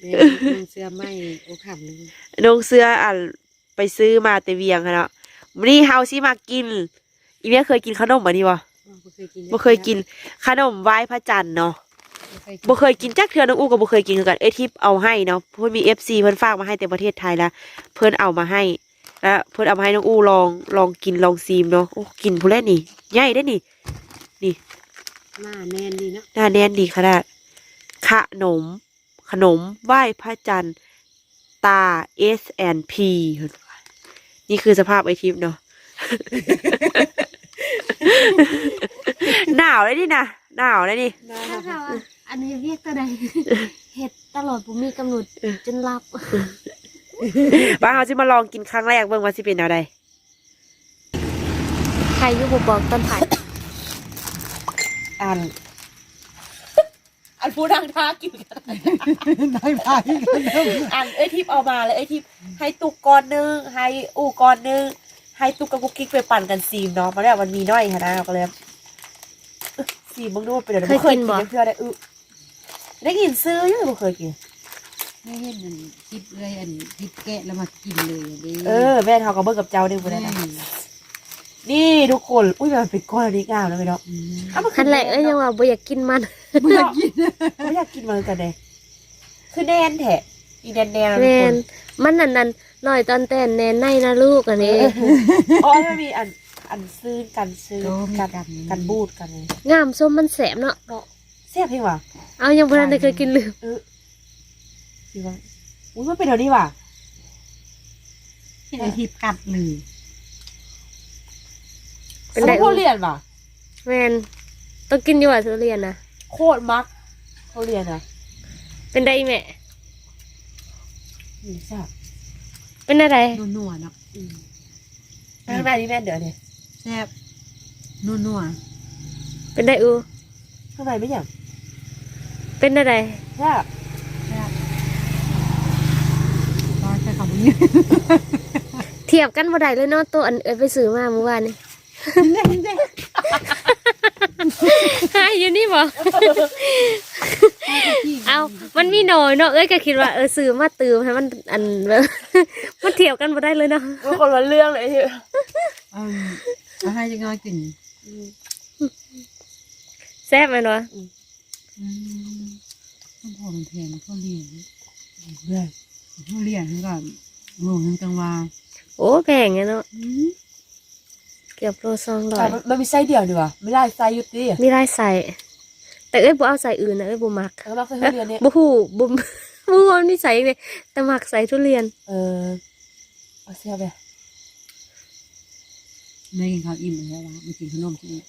แม่น้องเสื้อไหมโอ้ขำนึงนงเสื้ออะไปซื้อมาแต่เวียงค่ะเนาะวันนี้เฮาสิมากิน อีเมียเคยกินขนมบ่นี่บ่บ่เคยกินขนมไหว้พระจันทร์เนาะบ่เคยกินจักเทือน้องอู้ก็บ่เคยกินคือกันเอทิพย์เอาให้เนาะเพิ่นมี FC เพิ่นฝากมาให้แต่ประเทศไทยแล้วเพิ่นเอามาให้แล้วเพิ่นเอามาให้น้องอู้ลองลองกินลองซีมเนาะโอ้กินผู้แลนี่ใหญ่ได้อนี่หน้าแน่นดีเนาะหน้าแน่นดีขนาดขนม ขนมไหว้พระจันทร์ ตา S and P เพิ่นว่านี่คือสภาพไอทิพย์เนาะหนาวเลยนี่นะหนาวเลยนี่หน้าถ้าถามว่าอันนี้เรียกตัวใดเห็ดตลอดผมมีกำหนดเออจนรับบ้านเราจะมาลองกินครั้งแรกเบิ่งว่าสิเป็นอะไรใครอยุบบอกต้นไผ่อัน อันผู้ดังท้ากินกันได้ไปกันเด้ออันเอ้ยทิพย์เอามาเลยเอ้ยทิพย์ให้ตุกก้อนหนึงให้อูก้อนหนึงให้ตุกกับกุ๊กกิ๊กไปปั่นกันซีมเนาะมาแล้วมันมีน้อยค่ะนะเราก็เลยเอ้ยซีมมึงดูว่าเป็นอะไรบ่เคยกินเพื่อได้อึได้กินซื้อยังไม่เคยกิน ไม่เห็นอันคลิปเลยอันคลิปแกะแล้วมากินเลยอันนี้เออแม่เขาก็เบิ่งกับเจ้าได้บ่ได้นะ นี่ทุกคน อุ้ยมันเป็นก้อนอันนี้งามแล้วไหมเนาะมอ้าวมันคืคันแรกเอ้ยยังว่าบ่อยากกินมันบ่อยากกินไม่อยากกินมันกันเลยคือแน่นแท้อีแน่นแน่นๆแนทุกคนนมันนั่นนั่นหน่อยตอนแต่นแนนในนะลูกอันนี้อ๋อมันมีอันอันซื้อกันซื้อโอ้มีกันกันกันบูดกันเลยงามส้มมันแสบเนาะเนาะแซ่บเพียงว่ะเอายังบ่ทันได้เคยกินลืมเออสิว่าอุ้ยมันเป็นเท่านี้ว่ะเห็นไอ้ทิพกัดเลย เป็นสไดมเขาเรียนว่ะแมนต้องกินอยู่ว่าทุเรียนนะโคตรมักเขาเรียนอะเป็นได้แม่อืมแซ่บเป็นอะไรนัวๆเนาะอืมข้างหน้านี่แม่เดี๋ยวเนี่ยแซ่บนัวเป็นได้อูข้างในไม่อย่างเป็นอะไรแซ่บๆแซ่บร้อยใช้คำนี้เทียบกันบ่ได้เลยเนาะตัวอันเอ้ยไปซื้อมาเมื่อวานนี่ หายอยู่นี่บ่เอามันมีหน่อยเนาะเอ้ยก็คิดว่าเออซื้อมาตืมให้มันอันแบบมันเทียบกันบ่ได้เลยเนาะมันคนละเรื่องเลยที่อืมเอาให้จะงอยกินอืมแซ่บไหมเนาะอืมต้องพอมันแพงเขาเรียนเรื่องเขาเรียนให้ก่อนโรงทั้งกลางวานโอ้แพงไงเนาะ เกือบโลสองร้อแต่ยมันมันมีไส้เดียวดีว่ะไม่ได้ไส้ยุติมีได้ใส่ แต่เอ้ยบ่เอาใส่อื่นนะเอ้ยบ่มักแล้วเราเคยเรียนเนี่ยบ่ฮู้บ่บ่ฮู้ว่ามีใส่เลยแต่มักใส่ทุเรียน เออเอาเสียไปไม่กินข้าวอิ่มแล้ววะไม่กินขนมที่นี่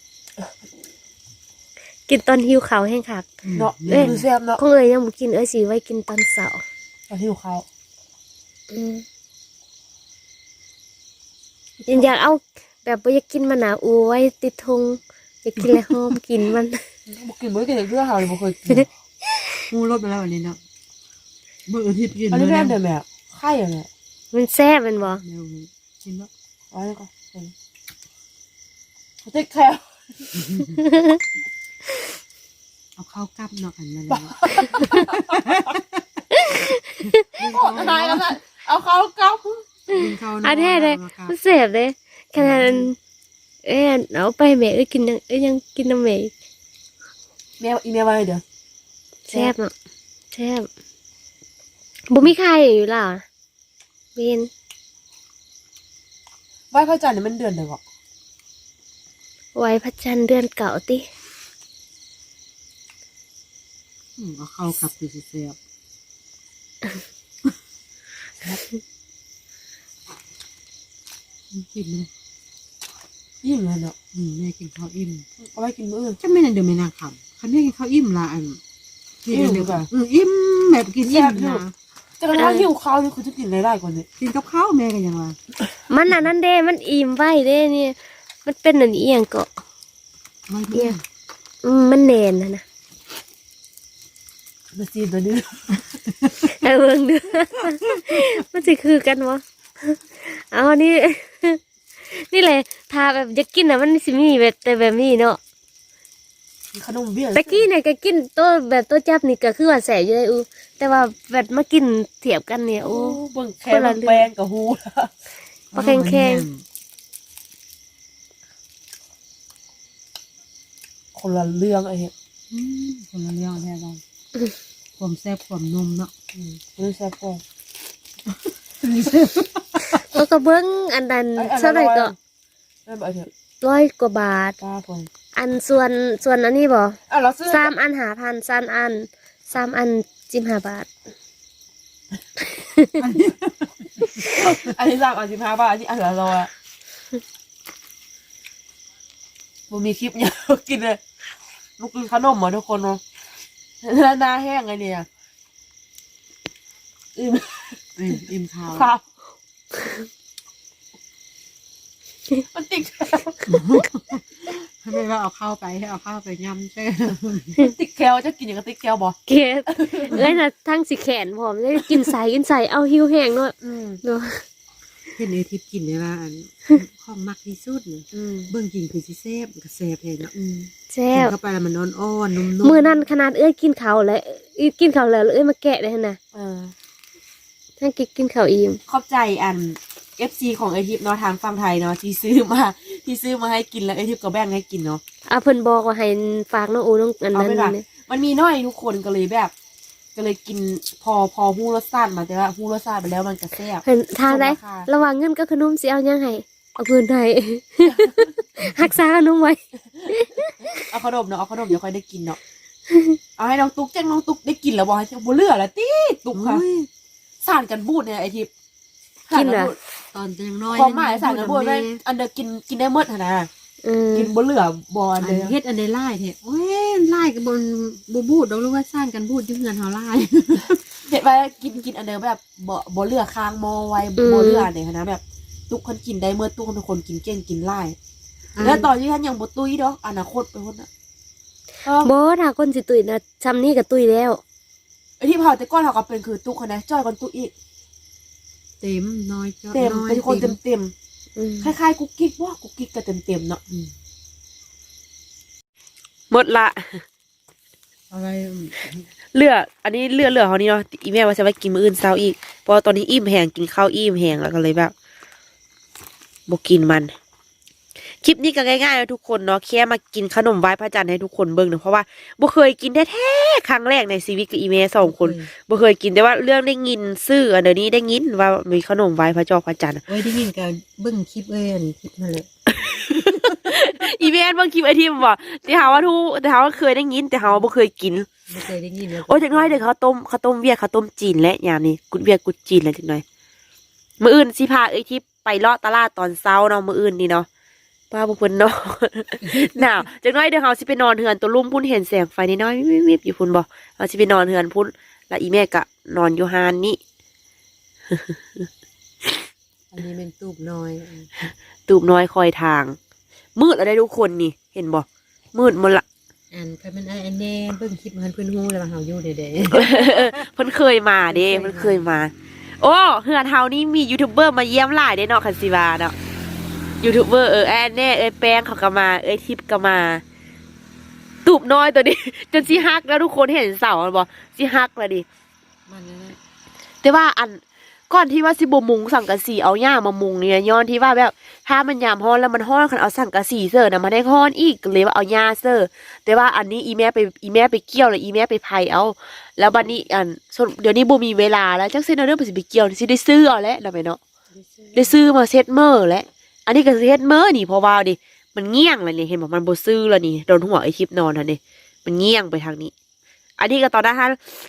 กินตอนหิวข้าวแห้งคักเนาะเอ้ยดูเสียบเนาะคงเอ้ยยังบ่กินเอ้ยสิไว้กินตอนเช้าตอนที่เขาอืมอยากเอา แบบบ่อยากกินมันหนาอูไว้ติดทงอยากกินแล้วหอมกินมันบุกินมื้อกินเพื่อเขาเลยบุเคยกินงูรถไปแล้ววันนี้เนาะเมื่ออาทิตย์กินอันนี้เมื่แม่อเดิเดียนแบบไข่อะเนี่ยมันแซ่บแมันบ่วกินแล้วเอ๋อก็เป็นเขาติ๊กแค่เอาข้าวกลับเนาะอันนั้นแล้วตายแล้วนะเอาเขาเก้ากินข้าวอันแท้เลยมันแซ่บเลย ขนาดเอ้ยเอาไปแม่เอ้ยกินยังเอ้ยยังกินน้ำแม่อีกแม่อีเมลมาเลยเดี๋ยวแซ่บเนาะแซ่บบ่มีใครอยู่ล่ะเวนไหว้พระจันทร์เนี่ยมันเดือนเดียวอะไว้พระจันทร์เดือนเก่าติอืมเอาข้าวกลับไปเสียบกินเลย ยิ่งเลยเนาะอืมแม่กินข้าวอิ่มเอาไว้กินมื้ออื่น จะไม่นานเดี๋ยวไม่นานคำคันแม่กินข้าวอิ่มละอันกินอิ่มเดี๋ยวก่อนอืมอิ่มแบบกินอิ่มแซ่บอยู่ นะแต่กระทั่งหิวข้าวนี่คือจะกินอะไรได้กว่านี้กินกับข้าวแม่กันยังไงมันอันนั้นเด้มันอิ่มไว้เด้เนี่ยมันเป็นอันนี้อหยังก็ไม่เนี่เบี้ยย อืมมันแน่นนะนะมาซีนตัวนี้เออเบิ่งเด้อ มันสิคือกันวะเอานี่นี่ เลยทาแบบอยากกินอะมันสิมีแบบแต่แบบนี้เนาะขนมเบี้ยตะกี้เนี่ยก็กินตัวแบบตัวจับนี่ก็คือว่าแสบอยู่เลยอูแต่ว่าแบบมากินเทียบกันเนี่ยโอ้โอ้เบิ่งแค่เบิ่งแป้งกับฮูละปลาแข็งแข็งคนละเรื่องไอ้เหี้ยอืมคนละเรื่องแท้เราความแซ่บความนุ่มเนาะอืมเรื่องแซ่บก่อน แล้วก็เบิ้งอันนั้นไอ้อันเท่าไหร่ก็นั่นบอกไอ้เหี้ยร้อยกว่าบาทป้าพงอันส่วนส่วนอันนี้บ่อะเราซื้อสามอันหาพันสามอันสามอันจิมห้าบาท อันที่สามอันสิบห้าบาทอันที่อันละร้อยอะบ่มีคลิปเนี่ยกินเลยลูกกินขนมเหรอทุกคนเนาะแล้วหน้าแห้งไงเนี่ยอิ่มอิ่มอิ่มข้าวครับ มันติดไม่ว่าเอาข้าวไปให้เอาข้าวไปย่ำใช่ติดแคลจะกินอย่างกับติดแคลบ่เกดเอ้ยน่ะทั้งสิแขนผอมเลยกินใส่กินใส่เอาหิวแห้งเนาะอืมเนาะเห็นไอทิพย์กินเนี่ยว่าอันของมักที่สุดเนี่ยอืมเบิ่งกินคือสิแซ่บมันก็แซ่บเลยเนาะอืมแซ่กินบเข้าไปแล้วมันอ่อนๆนุ่มๆ มือนั่นขนาดเอ้ยกินข้าวแล้วเอ้ยกินข้าวแล้วเอ้ยมาแกะได้หั่นน่ะเออ ทั้งกินกินข้าวอิ่มขอบใจอัน FC ของไอทิพย์เนาะทางฝั่งไทยเนาะที่ซื้อมาที่ซื้อมาให้กินแล้วไอทิพย์ก็แบ่งให้กินเนาะอะเพิ่นบอกว่าให้ฝากน้องอูน้องอันเอานั้นไปก่อนนี่มันมีน้อยทุกคนก็เลยแบบ ก็เลยกินพอพอหูรสชาติมาแต่ว่าหูรสชาติไปแล้วมันก็แซ่บเพิ่นทางได้ส่งราคาระหว่างเงินกับขนมสิเอายังให้เอาเพิ่นให้รักษาขนมไว้เอาขนมเนาะเอาขนมเดี๋ยวค่อยได้กินเนาะเอาให้น้องตุ๊กแจ้งน้องตุ๊กได้กินแล้วบอกให้เจ้าบุเลือละตีตุ๊กค่ะโอ้ย สานกันบูดเนี่ยไอทิพย์กินเหรอตอนยังน้อยความหมายสานกันบูดเลได้ยอันเดอร์กินกินได้หมดหั่นนะอืมกินบุเลือบอลอันเลยเฮ็ดอันใดไล่แท้โอ้ยไล่กับบนบูบูดดอกรู้ว่าสร้างกันบูดอยืมเงินเฮาไล่เห็นว่ากินกินอันเดอร์แบบบ่บ่เลือค้างมอไว้บ่เลือเนี่ยนะแบบ ทุกคนกินได้เมื่อทุกคนเป็นคนกินเก่งกินไล่แล้วตอนที่ท่านยังบ่ตุ้ยดอกอนาคตไปคนน่ะเออ บ่ถ้าคนสิตุยนะซำนี้ก็ตุยแล้ว ไอที่เผาแต่ก้อนเขาก็เป็นคือตุ๊กคนนะจ้อยกันตุ๊กอีก เต็มน้อยจ้ะเต็มอยเป็นคนเต็มเต็มอืมๆคล้ายๆกุ๊กกิ๊กว่ากุ๊กกิ๊กก็เต็มเต็มๆเนาะหมดละอะไรเลืออันนี้เลือเลือเขานี่เนาะอีแม่ว่าจะไปกินมื้ออื่นเช้าอีกเพราะว่าตอนนี้อิ่มแหงกินข้าวอิ่มแหงแล้วก็เลยแบบบ่กินมัน คลิปนี้ก็ง่ายๆนะทุกคนเนาะแค่มากินขนมไหว้พระจันทร์ให้ทุกคนเบิ่งเนาะเพราะว่าบ่เคยกินแท้ๆครั้งแรกในชีวิตกับอีเมสองคนบ่เคยกินแต่ว่าเรื่องได้ยินซื่ออันเดี๋ยวนี้ได้ยินว่ามีขนมไหว้พระจอกพระจันทร์โอ้ยได้ยินกันเบิ่งคลิปเอ้ยอันคลิปนั่นแหละอีเมนบางคลิปไอทีมบอกแต่หาว่าทุกแต่หาว่าเคยได้ยินแต่หาว่าบ่เคยกินไม่เคยได้ยินแล้วโอ้ยจักหน้อยเดี๋ยวเขาต้มเขาต้มเวียดเขาต้มจีนและยามนี้กุดเวียดกุดจีนแล้วจักหน่อยมื้ออื่นสิพาเอ้ยทิพย์ไปเลาะตลาดตอนเช้าเนาะมื้ออื่นนี่เนาะ ป้าบ่เพิ่นเนาะหนาวจักหน้อยเดี๋ยวเฮาสิไปนอนเฮือนตัวลุ่มพุ่นเห็นแสงไฟน้อยๆวิบๆอยู่พุ่นบ่เฮาสิไปนอนเฮือนพุ่นแล้วอีแม่ก็นอนอยู่หานนี่อันนี้เป็นตูบน้อย ตูบน้อยคอยทาง มืดแล้วได้ทุกคนนี่ เห็นบ่มืดหมดละอันใครเป็นไอ้อันแน่เบิ่งคลิปมันเพิ่นฮู้แล้วว่าเฮาอยู่เด้เพิ่นเคยมาเด้เพิ่เพิ่นนเคเคยยมามา โอ้เฮือนเฮานี่มียูทูบเบอร์มาเยี่ยมหลายเด้เนาะคันสิวาเนาะ ยูทูบเบอร์เออแอนแน่เอ้ยแป้งเขาก็มา เอ้ยทิพย์ก็มา ตูบน้อยตัวนี้ จนสิฮักแล้วทุกคนเห็นเสามันบ่สิฮักแล้วดิมันนั่นแหละแต่ว่าอันก่อนที่ว่าสิบมุงสังกะสีเอาหญ้ามามุงเนี่ยย้อนที่ว่าแบบถ้ามันยามฮ้อนแล้วมันฮ้อนคันเอาสังกะสีเสิร์นะมาได้ฮ้อนอีกก็เลยว่าเอาหญ้าเสิร์แต่ว่าอันนี้อีแม่ไปอีแม่ไปเกี่ยวแล้วอีแม่ไปไผเอา แล้วบัดนี้อันส่วนเดี๋ยวนี้บ่มีเวลาแล้วจักเส้นเอาเรื่องไปสิไปเกี่ยวสิได้ซื้อเอาแหล้วแล้วไปเนาะได้ซื้อมาเซ็ตเมอร์แล้ว อันนี้ก็เซ็ตเมอร์นี่เพราะว่าดิมันเงี้ยงเลยนี่เห็นบอกมันบ่ซื้อแล้วนี่โดนหัวไอ้ทิพย์นอนหั่นนี่มันเงี้ยงไปทางนี้ อันนี้ก็ตอนนั้นฮะ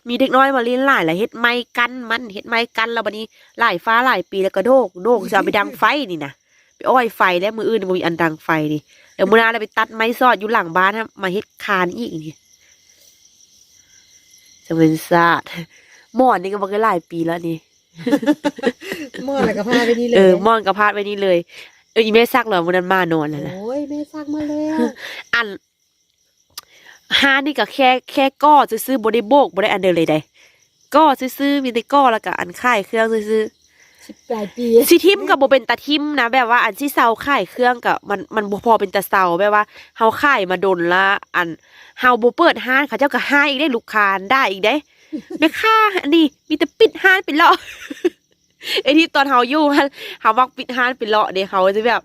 มีเด็กน้อยมาเล่นหลายหลายเฮ็ดไม้กันมันเฮ็ดไม้กันแล้วบัดนี้หลายฟ้าหลายปีแล้วก็โดกโดกจะเอาไปดังไฟนี่นะไปอ้อยไฟแล้วมืออื่นบ่มีอันดังไฟนี่เดี๋ยวมื้อหน้าเราไปตัดไม้ซอดอยู่หลังบ้านฮะมาเฮ็ดคานอีกนี่จะเป็นซาดหมอนนี่ก็บ่เคยหลายปีแล้วนี่หม้อแล้วก็พาไปนี่เลย เออหมอนก็พาดไว้นี่เลย เอออีแม่ซักเหรอมื้อนั้นมานอนแล้วนะโอ้ยแม่ซักมาแล้วอันฮานี่ก็แค่แค่ก้อซื้อๆบ่ได้โบกบ่ได้อันเดินเลยได้ก้อซื้อๆมีแต่ก้อแล้วก็อันค่ายเครื่องซื้อสิบปลายปีสิทิมกับโบเป็นตาทิมนะแบบว่าอันที่เซาขายเครื่องกับมันมันบ่พอเป็นตาเซาแบบว่าเฮาขายมาดนละอันเฮาบ่เปิดห้านเขาเจ้าก็ห้าอีกได้ลูกค้าได้อีกได้แม่ค้าอันนี้มีแต่ปิดห้านไปเลาะ ไอที่ตอนเฮาอยู่มันเฮามักปิดห้านไปเลาะเด้เขาจะแบบ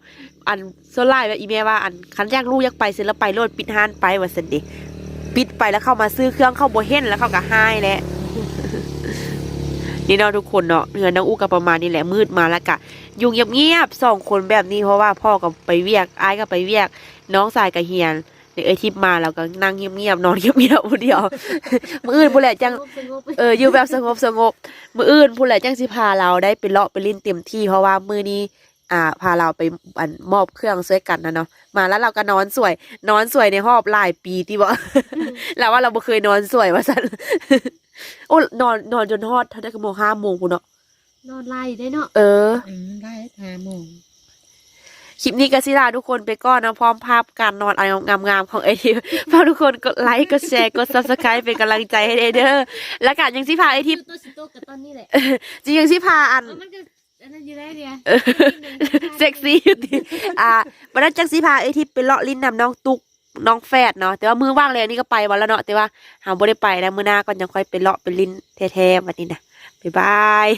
อันโซล่าแบบอีเมลว่าอันคันอยกรู้อยากไปเสร็จแล้วไปโลดปิดห้านไปว่าซั่นเด้ปิดไปแล้วเข้ามาซื้อเครื่องเข้าโบเห็นแล้วเขาก็ห้ายแหละนี่เนาะทุกคนเนาะเฮือนน้องอู้ก็ประมาณนี้แหละมืดมาแล้วกะยู่เงียบๆสองคนแบบนี้เพราะว่าพ่อก็ไปเวียกอ้ายก็ไปเวียก น้องสายก็เฮียน เดี๋ยวเอ้ยทิพย์มาแล้วก็นั่งเงียบๆนอนเงียบๆผู้เดียว มื้ออื่นผู้แหละจังสงบเอออยู่แบบสงบสงบมื้ออื่นผู้แหละจังสิพาเราได้ไปเลาะไปลิ้นเต็มที่เพราะว่ามื้อนี้อ่าพาเราไปอันมอบเครื่องช่วยกันนะเนาะมาแล้วเราก็นอนสวย นอนสวยในหอบหลายปีที่บ่เราว่าเราบ่เคยนอนสวยว่าซั่นโอ้นอนนอนจนฮอดเท่าได้ก็โมงห้าโมงพุ่นเนาะนอนไล่ได้เนาะเอออืมได้ห้าโมง คลิปนี้ก็สิลาทุกคนไปก่อนนะพร้อมภาพการนอนอันงามๆของไอทิพย์ฝากทุกคนกดไลค์กดแชร์กด subscribe เป็นกำลังใจให้เด้อแล้วกันยังสิพาไอทิพย์ตัวสิโตกับตอนนี้แหละจริงยังสิพาอันเออมันก็อันนั้นอยู่ได้เดียวเซ็กซี่อยู่ดิอ่าวันนั้นจังสิพาไอทิพย์ไปเลาะลิ้นนำน้องตุกน้องแฟดเนาะแต่ว่ามือว่างเลยอันนี้ก็ไปวันแล้วเนาะแต่ว่าหาบ่ได้ไปแล้วมื้อหน้าก็ยังค่อยไปเลาะไปลิ้นแท้ๆวันนี้นะบ๊ายบาย